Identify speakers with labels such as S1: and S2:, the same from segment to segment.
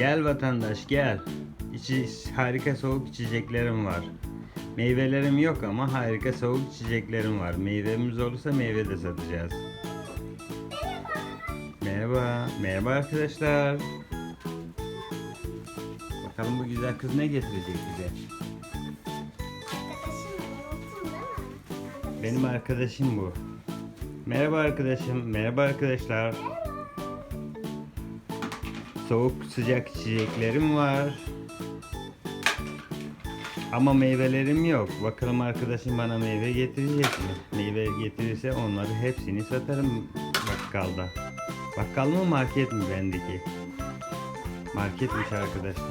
S1: Gel vatandaş gel. İçi, harika soğuk içeceklerim var. Meyvelerim yok ama harika soğuk içeceklerim var. Meyvemiz olursa meyve de satacağız. Merhaba. Merhaba arkadaşlar. Bakalım bu güzel kız ne getirecek bize? Benim arkadaşım bu. Merhaba arkadaşım. Merhaba arkadaşlar. Soğuk sıcak içeceklerim var. Ama meyvelerim yok. Bakalım arkadaşım bana meyve getirecek mi? Meyve getirirse onları hepsini satarım bakkalda. Bakkal mı market mi bendeki? Marketmiş arkadaşlar.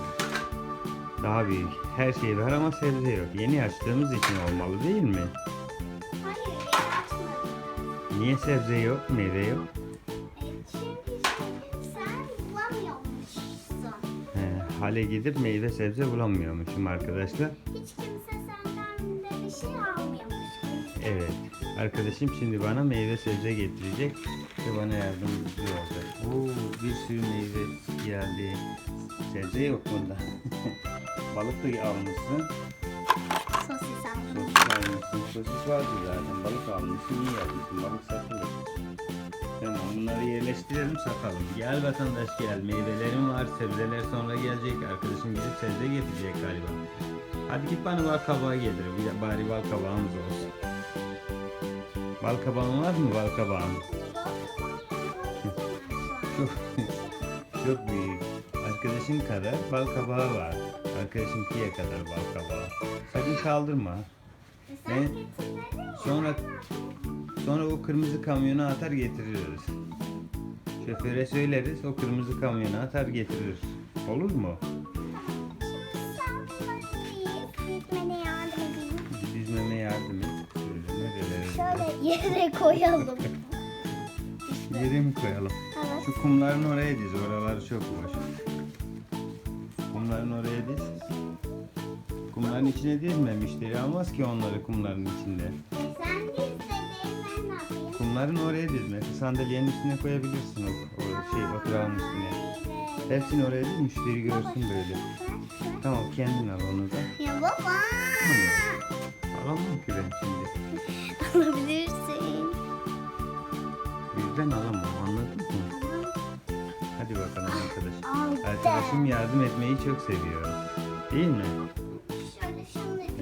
S1: Daha büyük. Her şey var ama sebze yok. Yeni açtığımız için olmalı değil mi? Niye sebze yok, meyve yok? Hale gidip meyve sebze bulamıyormuşum arkadaşlar.
S2: Hiç kimse senden de bir şey almıyormuş.
S1: Evet. Arkadaşım şimdi bana meyve sebze getirecek ve bana yardımcı olacak. Oo, bir sürü meyve geldi. Sebze yok bunda. Balık da almışsın.
S2: Sosis aldım.
S1: Sosis almışsın. Sosis vardı zaten. Balık almışsın. İyi yapmışsın. Balık satılır. Bunları yerleştirelim satalım. Gel vatandaş gel. Meyvelerim var. Sebzeler sonra gelecek. Arkadaşım gidip sebze getirecek galiba. Hadi git bana bal kabağı de bari bal kabağımız olsun. Bal kabağın var mı bal kabağın? Çok, çok büyük. Arkadaşım kadar bal kabağı var. Arkadaşım kiye kadar bal kabağı. Sakın kaldırma.
S2: Sen getirdin mi?
S1: Sonra sonra o kırmızı kamyona atar getiririz. Şoföre söyleriz o kırmızı kamyona atar getirir. Olur mu?
S2: Sen.
S1: Dizmeme yardım et. Şöyle
S2: yere koyalım.
S1: Yere mi koyalım?
S2: Evet.
S1: Şu kumların oraya diz. Oraları çok boş. Kumların oraya diz. Kumların içine dizme. Müşteri almaz ki onları kumların içinde.
S2: Sen diz dediğin ben ne yapayım?
S1: Kumların oraya dizme. Sandalyenin üstüne koyabilirsin o, o şey oturağın üstüne. Hepsini oraya diz. Müşteri görsün böyle. Tamam kendin al onu da.
S2: Ya baba.
S1: Alamam ki ben şimdi.
S2: Alabilirsin.
S1: Birden alamam anladın mı? Hadi bakalım arkadaş.
S2: Aldım.
S1: Arkadaşım yardım etmeyi çok seviyor. Değil mi?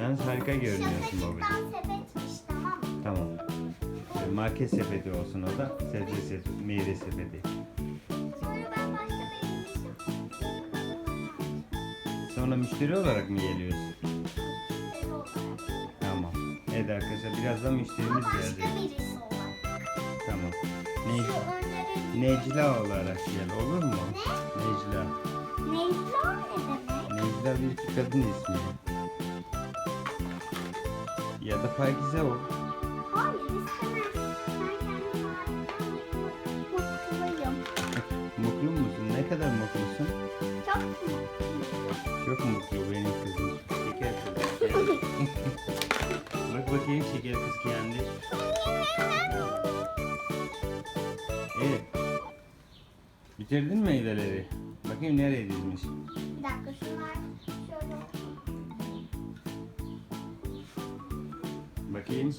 S1: Yalnız harika görünüyorsun babacığım.
S2: Sepetmiş tamam mı?
S1: Tamam. Ee, Market sepeti olsun o da. Sebze sepeti, meyve sepeti.
S2: Sonra ben başka bir şey
S1: Sonra müşteri olarak mı geliyorsun?
S2: müşteri olarak.
S1: Tamam. Evet arkadaşlar birazdan müşterimiz
S2: Başka
S1: gelecek.
S2: birisi olarak.
S1: Tamam.
S2: Şu
S1: Ne Necla olarak gel olur mu? Necla.
S2: Necla ne demek?
S1: Necla bir kadın ismi. Ya da Pakize o.
S2: Hayır mutluyum.
S1: Mutlu musun? Ne kadar mutlusun?
S2: Çok mutluyum.
S1: Çok mutlu benim kızım. Şeker kız. Bak bakayım şeker kız kendi. Evet. Bitirdin mi meyveleri? Bakayım nereye dizmiş.
S2: Bir dakika şunlar
S1: Bakayım.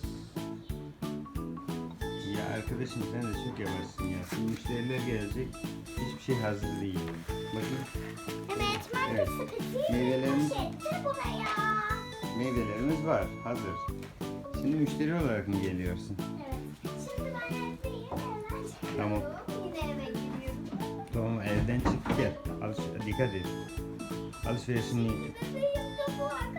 S1: Ya arkadaşım sen de çok yavaşsın ya. Şimdi müşteriler gelecek. Hiçbir şey hazır değil. Bakayım.
S2: Evet market
S1: Evet. Meyvelerimiz-
S2: buraya.
S1: Meyvelerimiz var. Hazır. Şimdi müşteri olarak mı geliyorsun?
S2: Evet. Şimdi ben evdeyim. Çıkıyorum.
S1: Tamam.
S2: Yine eve.
S1: Tamam evden çık gel. Alış- dikkat et. Alışverişini
S2: Benim de bu arkadaşlar.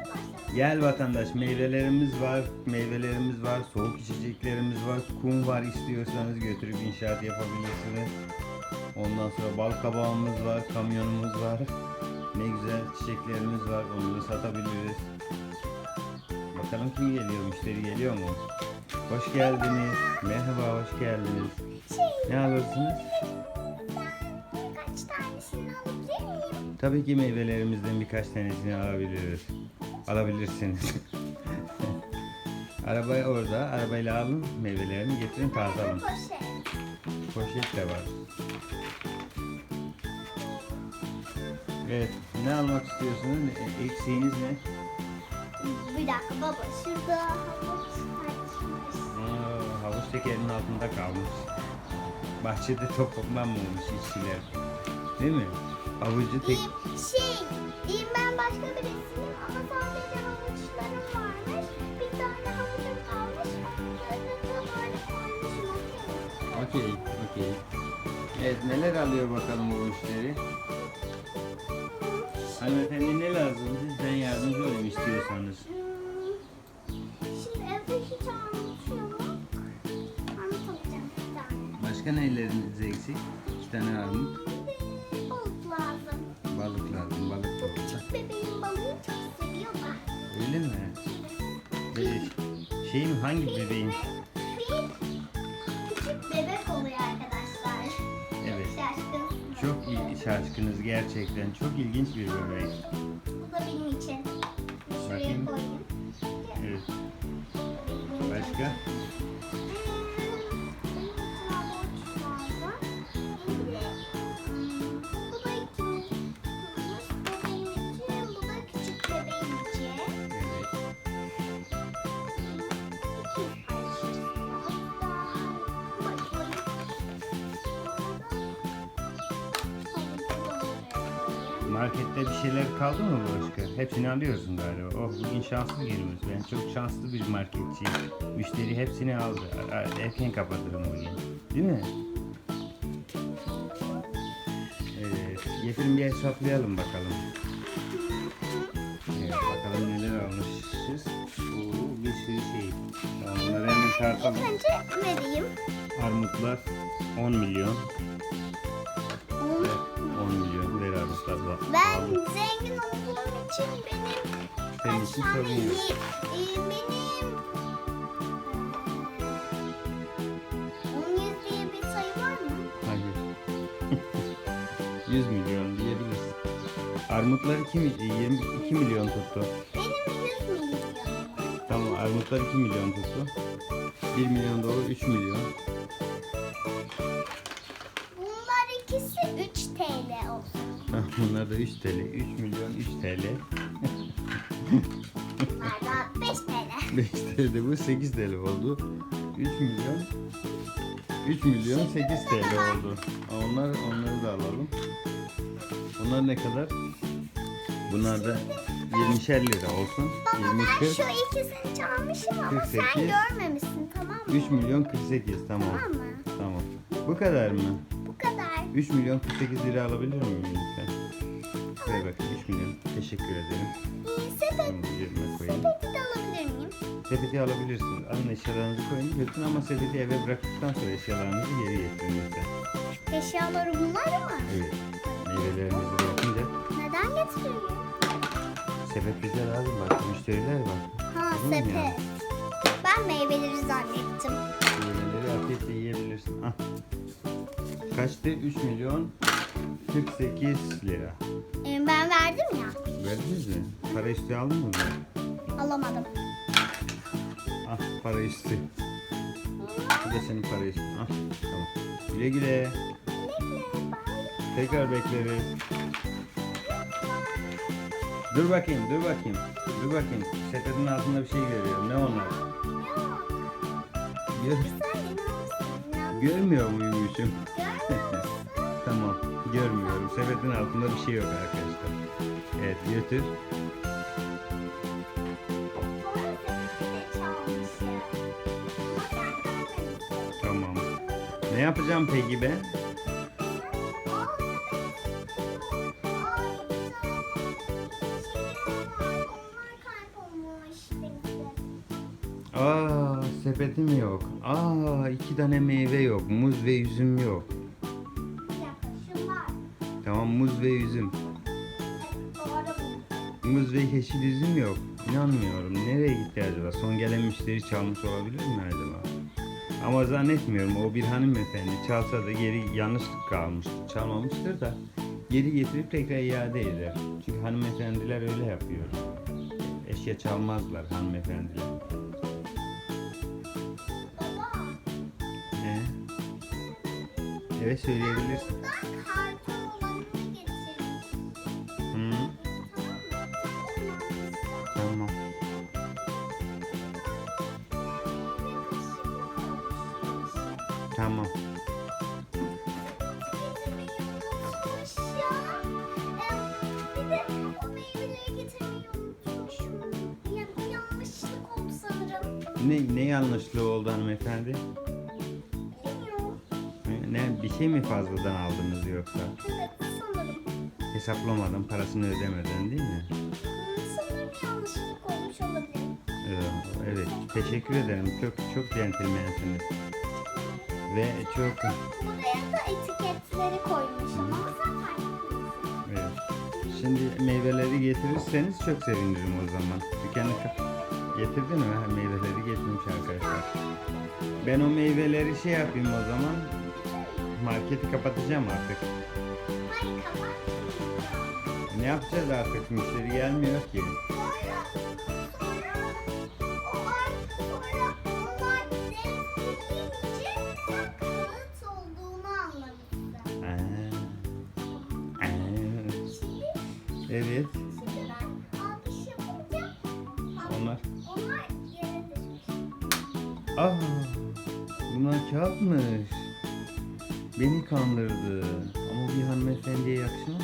S1: Gel vatandaş meyvelerimiz var, meyvelerimiz var, soğuk içeceklerimiz var, kum var istiyorsanız götürüp inşaat yapabilirsiniz. Ondan sonra bal kabağımız var, kamyonumuz var. Ne güzel çiçeklerimiz var, onları satabiliriz. Bakalım kim geliyor, müşteri geliyor mu? Hoş geldiniz. Merhaba, hoş geldiniz.
S2: Şey,
S1: Ne alırsınız?
S2: ben birkaç tanesini alabilir miyim?
S1: Tabii ki meyvelerimizden birkaç tanesini alabiliriz. Alabilirsiniz. Arabaya orada, arabayla alın, meyvelerini getirin, tartalım.
S2: Poşet.
S1: Poşet de var. Evet. Ne almak istiyorsunuz? E- Eksiğiniz ne?
S2: Bir dakika baba şurada havuç.
S1: Aa, havuz tekerinin altında kalmış. Bahçede toplanmamış işçiler. Değil mi? Havucu tek...
S2: Şey, ben başka birisiyim okey?
S1: Okey. Evet neler alıyor bakalım bu müşteri? Hanımefendi ne lazım? Sizden yardımcı olayım istiyorsanız.
S2: Şimdi evde hiç armut yok. Armut alacağım bir tane.
S1: Başka neleriniz eksik? İki tane armut.
S2: Bir de balık lazım.
S1: Balık lazım. Balık da olsa.
S2: bebeğim balığı çok seviyor da.
S1: Öyle mi? Böyle şey mi? Hangi bebeğin?
S2: Bir
S1: şaşkınız gerçekten. Çok ilginç bir bebek.
S2: Bu da benim için. Şuraya
S1: Bakayım.
S2: koyayım.
S1: Evet. Başka? Markette bir şeyler kaldı mı başka? Hepsini alıyorsun galiba. Oh bugün şanslı günümüz. Ben çok şanslı bir marketçiyim. Müşteri hepsini aldı. Erken kapatırım bugün. Değil mi? Evet. Getirin bir hesaplayalım bakalım. Evet bakalım neler almışız. Oo, bir sürü şey. Tamam, bunları hemen tartalım.
S2: Önce vereyim.
S1: Armutlar 10 milyon. Bak.
S2: Ben zengin olduğum için benim
S1: Senin için
S2: tane
S1: sorun yok.
S2: iyi- benim 10 yüz diye bir sayı var mı?
S1: Hayır. 100 milyon diyebiliriz. Armutlar 2, 22 milyon tuttu.
S2: Benim 100 milyon.
S1: Tamam armutlar 2 milyon tuttu. 1 milyon doğru 3 milyon.
S2: Bunlar
S1: da 3 TL. 3 milyon 3 TL.
S2: Da 5 TL.
S1: 5 TL bu 8 TL oldu. 3 milyon 3 milyon 8 TL oldu. Onlar onları da alalım. Bunlar ne kadar? Bunlar da 20'şer lira olsun.
S2: Baba
S1: 20
S2: ben
S1: 40
S2: şu ikisini çalmışım ama
S1: 48.
S2: sen görmemişsin tamam mı?
S1: 3 milyon 48 tamam.
S2: Tamam mı?
S1: Tamam. Bu kadar mı?
S2: Bu kadar.
S1: 3 milyon 48 lira alabilir miyim lütfen? Ver bakayım 3 milyon. Teşekkür ederim.
S2: Sepet,
S1: cebime koyayım.
S2: sepeti de alabilir miyim?
S1: Sepeti alabilirsiniz. Alın eşyalarınızı koyun götürün ama sepeti eve bıraktıktan sonra eşyalarınızı geri getirin lütfen.
S2: Eşyaları bunlar mı?
S1: Evet. Meyvelerinizi bırakınca
S2: Neden getiriyor?
S1: sepet bize lazım bak. Müşteriler var.
S2: Ha
S1: mu
S2: sepet.
S1: ya?
S2: Ben meyveleri zannettim.
S1: Meyveleri afiyetle yiyebilirsin. Ah. Kaçtı? 3 milyon 48 lira.
S2: Verdim ya.
S1: Verdiniz mi? Para üstü aldın mı?
S2: Alamadım.
S1: Ah para üstü. Bu da senin para üstü. Ah tamam. Güle güle. Tekrar bekleriz. Dur bakayım, dur bakayım. Dur bakayım. Sepetin altında bir şey görüyorum. Ne onlar?
S2: Yok.
S1: Gör, görmüyor muymuşum?
S2: Görmüyorsun.
S1: tamam. Görmüyorum. Sepetin altında bir şey yok arkadaşlar. Evet götür. Tamam. Ne yapacağım peki ben? Aa sepetim yok. Aa iki tane meyve yok. Muz ve üzüm yok. Tamam muz ve üzüm. Muz ve yeşil üzüm yok. İnanmıyorum. Nereye gitti acaba? Son gelen müşteri çalmış olabilir mi acaba? Ama zannetmiyorum. O bir hanımefendi çalsa da geri yanlışlık kalmıştır. Çalmamıştır da geri getirip tekrar iade eder. Çünkü hanımefendiler öyle yapıyor. Eşya çalmazlar hanımefendiler. He? Evet söyleyebilirsin.
S2: Sanırım.
S1: Ne, ne yanlışlığı oldu hanımefendi? Ne, bir şey mi fazladan aldınız yoksa?
S2: Evet sanırım.
S1: Hesaplamadan parasını ödemeden değil mi?
S2: Sanırım yanlışlık olmuş olabilir.
S1: Ee, Evet, teşekkür ederim. Çok çok centilmensiniz. Ve çok
S2: Buraya da etiketleri koymuşum ama etmiyorsun.
S1: evet. Şimdi meyveleri getirirseniz çok sevinirim o zaman. Dükkanı ka- getirdin mi? Ha, meyveleri getirmiş arkadaşlar. Ben o meyveleri şey yapayım o zaman. Marketi kapatacağım artık. Ne yapacağız artık? Müşteri gelmiyor ki. Evet. Onlar.
S2: onlar yere düşmüş.
S1: Aa, bunlar kağıtmış. Beni kandırdı. Ama bir hanımefendiye yakışmaz